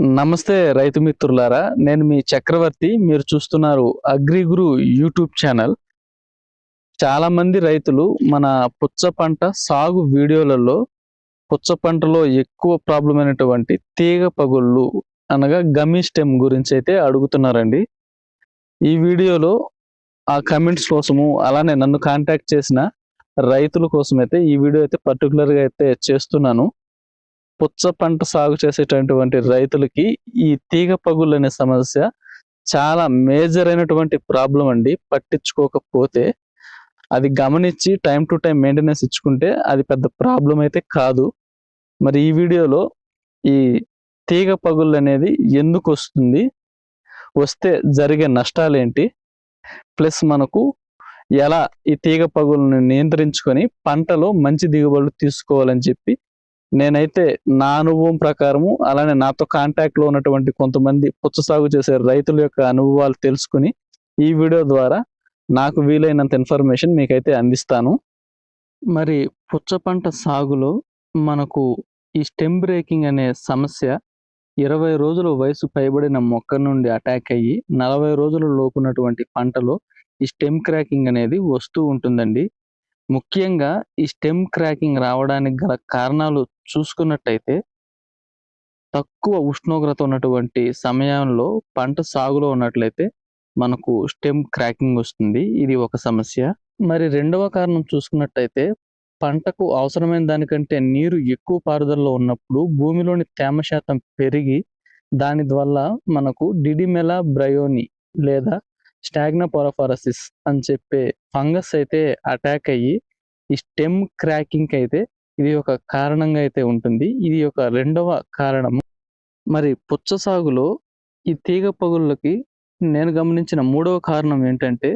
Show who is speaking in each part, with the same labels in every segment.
Speaker 1: నమస్తే రైతు మిత్రులారా నేను మీ చక్రవర్తి మీరు చూస్తున్నారు అగ్రిగురు యూట్యూబ్ ఛానల్. చాలా మంది రైతులు మన పుచ్చ పంట సాగు వీడియోలలో పుచ్చ పంటలో ఎక్కువ ప్రాబ్లం అయినటువంటి తీగ పగుళ్ళు అనగా గమి స్టెమ్ గురించి అయితే అడుగుతున్నారండి. ఈ వీడియోలో ఆ కమెంట్స్ కోసము అలానే నన్ను కాంటాక్ట్ చేసిన రైతుల కోసం అయితే ఈ వీడియో అయితే పర్టికులర్గా అయితే చేస్తున్నాను. పుచ్చ పంట సాగు చేసేటటువంటి రైతులకి ఈ తీగ పగుళ్ళు అనే సమస్య చాలా మేజర్ అయినటువంటి ప్రాబ్లం అండి. పట్టించుకోకపోతే అది గమనించి టైం టు టైం మెయింటెనెన్స్ ఇచ్చుకుంటే అది పెద్ద ప్రాబ్లం అయితే కాదు. మరి ఈ వీడియోలో ఈ తీగ పగుళ్ళు అనేది ఎందుకు వస్తుంది? వస్తే జరిగే నష్టాలు ఏంటి? ప్లస్ మనకు ఎలా ఈ తీగ పగులను నియంత్రించుకొని పంటలో మంచి దిగుబడులు తీసుకోవాలని చెప్పి నేనైతే నా అనుభవం ప్రకారము అలానే నాతో కాంటాక్ట్లో ఉన్నటువంటి కొంతమంది పుచ్చ సాగు చేసే రైతుల యొక్క అనుభవాలు తెలుసుకుని ఈ వీడియో ద్వారా నాకు వీలైనంత ఇన్ఫర్మేషన్ మీకైతే అందిస్తాను. మరి పుచ్చ పంట సాగులో మనకు ఈ స్టెమ్ బ్రేకింగ్ అనే సమస్య ఇరవై రోజుల వయసు పైబడిన మొక్క నుండి అటాక్ అయ్యి నలభై రోజుల లోపున్నటువంటి పంటలో ఈ స్టెమ్ క్రాకింగ్ అనేది వస్తూ ఉంటుందండి. ముఖ్యంగా ఈ స్టెమ్ క్రాకింగ్ రావడానికి గల కారణాలు చూసుకున్నట్టయితే తక్కువ ఉష్ణోగ్రత ఉన్నటువంటి సమయంలో పంట సాగులో ఉన్నట్లయితే మనకు స్టెమ్ క్రాకింగ్ వస్తుంది. ఇది ఒక సమస్య. మరి రెండవ కారణం చూసుకున్నట్టయితే పంటకు అవసరమైన దానికంటే నీరు ఎక్కువ పారుదలలో ఉన్నప్పుడు భూమిలోని తేమ శాతం పెరిగి దాని వల్ల మనకు డిడిమెలా బ్రయోని లేదా స్టాగ్నపోరఫారసిస్ అని చెప్పే ఫంగస్ అయితే అటాక్ అయ్యి ఈ స్టెమ్ క్రాకింగ్ అయితే ఇది ఒక కారణంగా అయితే ఉంటుంది. ఇది ఒక రెండవ కారణము మరి పుచ్చ సాగులో ఈ తీగ పగుళ్ళకి నేను గమనించిన మూడవ కారణం ఏంటంటే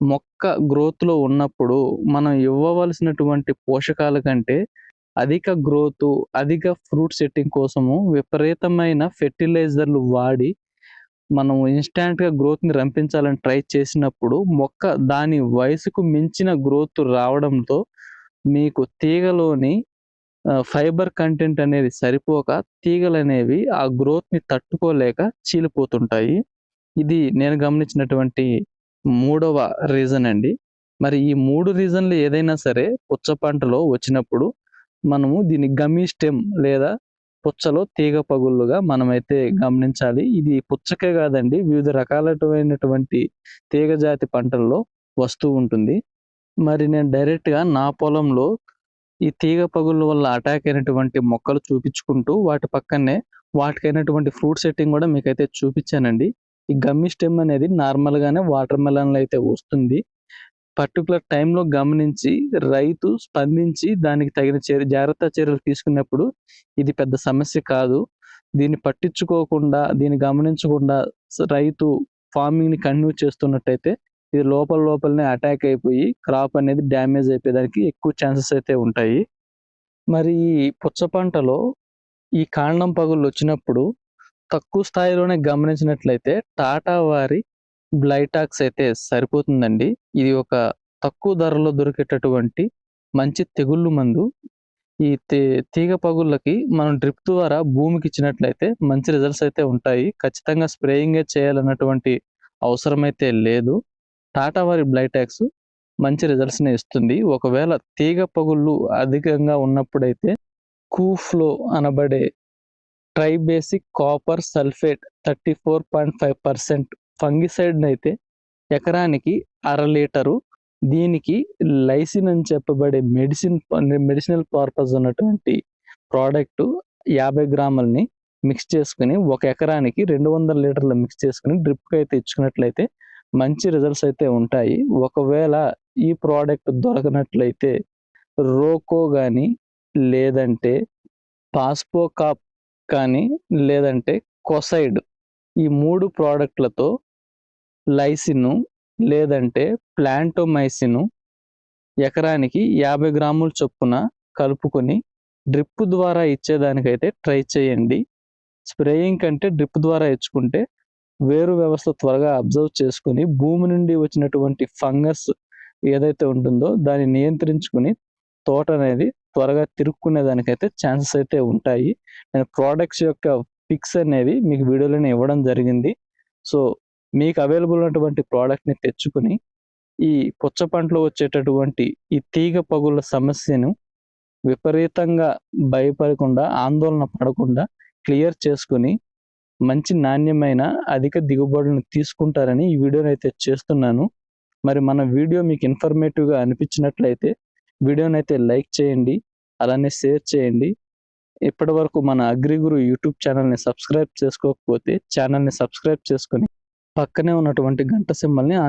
Speaker 1: మొక్క గ్రోత్లో ఉన్నప్పుడు మనం ఇవ్వవలసినటువంటి పోషకాల కంటే అధిక గ్రోత్ అధిక ఫ్రూట్ సెట్టింగ్ కోసము విపరీతమైన ఫెర్టిలైజర్లు వాడి మనం ఇన్స్టాంట్గా గ్రోత్ని రంపించాలని ట్రై చేసినప్పుడు మొక్క దాని వయసుకు మించిన గ్రోత్ రావడంతో మీకు తీగలోని ఫైబర్ కంటెంట్ అనేది సరిపోక తీగలు అనేవి ఆ గ్రోత్ని తట్టుకోలేక చీలిపోతుంటాయి. ఇది నేను గమనించినటువంటి మూడవ రీజన్ అండి. మరి ఈ మూడు రీజన్లు ఏదైనా సరే పుచ్చ పంటలో వచ్చినప్పుడు మనము దీన్ని గమీ స్టెమ్ లేదా పుచ్చలో తీగ పగుళ్ళుగా మనమైతే గమనించాలి. ఇది పుచ్చకే కాదండి వివిధ రకాలైనటువంటి తీగ జాతి పంటల్లో వస్తూ ఉంటుంది. మరి నేను డైరెక్ట్గా నా పొలంలో ఈ తీగ పగుళ్ళ వల్ల అటాక్ అయినటువంటి మొక్కలు చూపించుకుంటూ వాటి పక్కనే వాటికైనటువంటి ఫ్రూట్ సెట్టింగ్ కూడా మీకైతే చూపించానండి. ఈ గమ్మి స్టెమ్ అనేది నార్మల్గానే వాటర్ మెలన్లో అయితే వస్తుంది. పర్టికులర్ టైంలో గమనించి రైతు స్పందించి దానికి తగిన చర్య జాగ్రత్త చర్యలు తీసుకున్నప్పుడు ఇది పెద్ద సమస్య కాదు. దీన్ని పట్టించుకోకుండా దీన్ని గమనించకుండా రైతు ఫార్మింగ్ని కంటిన్యూ చేస్తున్నట్టయితే ఇది లోపల లోపలనే అటాక్ అయిపోయి క్రాప్ అనేది డ్యామేజ్ అయిపోయేదానికి ఎక్కువ ఛాన్సెస్ అయితే ఉంటాయి. మరి ఈ పుచ్చ పంటలో ఈ కాండం పగుళ్ళు వచ్చినప్పుడు తక్కువ స్థాయిలోనే గమనించినట్లయితే టాటా వారి బ్లైటాక్స్ అయితే సరిపోతుందండి. ఇది ఒక తక్కువ ధరలో దొరికేటటువంటి మంచి తెగుళ్ళు మందు. ఈ తీగ పగుళ్ళకి మనం డ్రిప్ ద్వారా భూమికి ఇచ్చినట్లయితే మంచి రిజల్ట్స్ అయితే ఉంటాయి. ఖచ్చితంగా స్ప్రేయింగే చేయాలన్నటువంటి అవసరం అయితే లేదు. టాటా వారి బ్లైటాక్స్ మంచి రిజల్ట్స్ని ఇస్తుంది. ఒకవేళ తీగ పగుళ్ళు అధికంగా ఉన్నప్పుడైతే కూఫ్లో అనబడే tribasic copper sulphate thirty four point five percent fungicide అయితే ఎకరానికి అర లీటరు దీనికి లైసిన్ అని చెప్పబడే మెడిసిన్ మెడిసినల్ పర్పస్ ఉన్నటువంటి ప్రోడక్ట్ యాభై గ్రాములని మిక్స్ చేసుకుని ఒక ఎకరానికి రెండు వందల లీటర్లు మిక్స్ చేసుకుని డ్రిప్కి అయితే ఇచ్చుకున్నట్లయితే మంచి రిజల్ట్స్ అయితే ఉంటాయి. ఒకవేళ ఈ ప్రోడక్ట్ దొరకనట్లయితే రోకో కానీ లేదంటే పాస్పో కాప్ కానీ లేదంటే కొసైడ్ ఈ మూడు ప్రోడక్ట్లతో లైసిన్ లేదంటే ప్లాంటోమైసిన్ ఎకరానికి యాభై గ్రాముల చొప్పున కలుపుకొని డ్రిప్ ద్వారా ఇచ్చేదానికైతే ట్రై చేయండి. స్ప్రేయింగ్ కంటే డ్రిప్ ద్వారా ఇచ్చుకుంటే వేరు వ్యవస్థ త్వరగా అబ్జర్వ్ చేసుకుని భూమి నుండి వచ్చినటువంటి ఫంగస్ ఏదైతే ఉంటుందో దాన్ని నియంత్రించుకుని తోట అనేది త్వరగా తిరుక్కునే దానికైతే ఛాన్సెస్ అయితే ఉంటాయి. నేను ప్రోడక్ట్స్ యొక్క పిక్స్ అనేవి మీకు వీడియోలోనే ఇవ్వడం జరిగింది. సో మీకు అవైలబుల్ ఉన్నటువంటి ప్రోడక్ట్ని తెచ్చుకుని ఈ పుచ్చ పంటలో వచ్చేటటువంటి ఈ తీగ పగుళ్ళ సమస్యను విపరీతంగా భయపడకుండా ఆందోళన పడకుండా క్లియర్ చేసుకుని మంచి నాణ్యమైన అధిక దిగుబడులను తీసుకుంటారని ఈ వీడియోని అయితే చేస్తున్నాను. మరి మన వీడియో మీకు ఇన్ఫర్మేటివ్గా అనిపించినట్లయితే వీడియోని అయితే లైక్ చేయండి అలానే షేర్ చేయండి. ఇప్పటి వరకు మన అగ్రిగురు యూట్యూబ్ ఛానల్ని సబ్స్క్రైబ్ చేసుకోకపోతే ఛానల్ని సబ్స్క్రైబ్ చేసుకొని పక్కనే ఉన్నటువంటి గంట సింబల్ని